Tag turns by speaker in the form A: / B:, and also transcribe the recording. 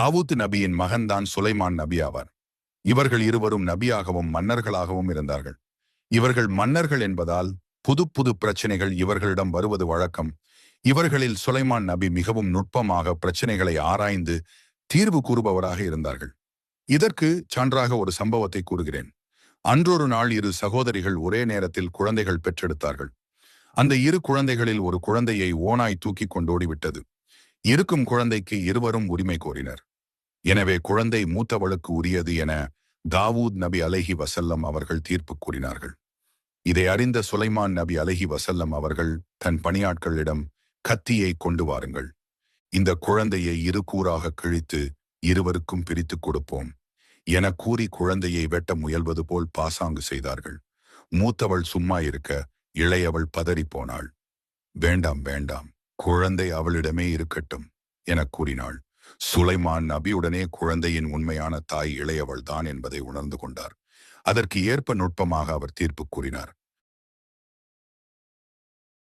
A: தாவூத் நபியின் மகன்தான் சுலைமான் நபி ஆவார். இவர்கள் இருவரும் நபியாகவும் மன்னர்களாகவும் இருந்தார்கள். இவர்கள் மன்னர்கள் என்பதால் புது புது பிரச்சனைகள் இவர்களிடம் வருவது வழக்கம். இவர்களில் சுலைமான் நபி மிகவும் நுட்பமாக பிரச்சனைகளை ஆராய்ந்து தீர்வு கூறுபவராக இருந்தார்கள். இதற்கு சான்றாக ஒரு சம்பவத்தை கூறுகிறேன். அன்றொரு நாள் இரு சகோதரிகள் ஒரே நேரத்தில் குழந்தைகள் பெற்றெடுத்தார்கள். அந்த இரு குழந்தைகளில் ஒரு குழந்தையை ஓனாய் தூக்கி கொண்டோடிவிட்டது. இருக்கும் குழந்தைக்கு இருவரும் உரிமை கோரினர். எனவே குழந்தை மூத்தவளுக்கு உரியது என தாவூத் நபி அலஹி வசல்லம் அவர்கள் தீர்ப்பு கூறினார்கள். இதை அறிந்த சுலைமான் நபி அலஹி வசல்லம் அவர்கள் தன் பணியாட்களிடம் கத்தியை கொண்டு வாருங்கள். இந்த குழந்தையை இரு கூறாக கிழித்து இருவருக்கும் பிரித்துக் கொடுப்போம். என கூறி குழந்தையை வெட்ட முயல்வது போல் பாசாங்கு செய்தார்கள். மூத்தவள் சும்மா இருக்க இளையவள் பதறிப் போனாள். வேண்டாம் வேண்டாம். குழந்தை அவளிடமே இருக்கட்டும் எனக் கூறினாள். சுலைமான் நபியுடனே குழந்தையின் உண்மையான தாய் இளையவள் தான் என்பதை உணர்ந்து கொண்டார். அதற்கு ஏற்ப நுட்பமாக அவர் தீர்ப்பு கூறினார்.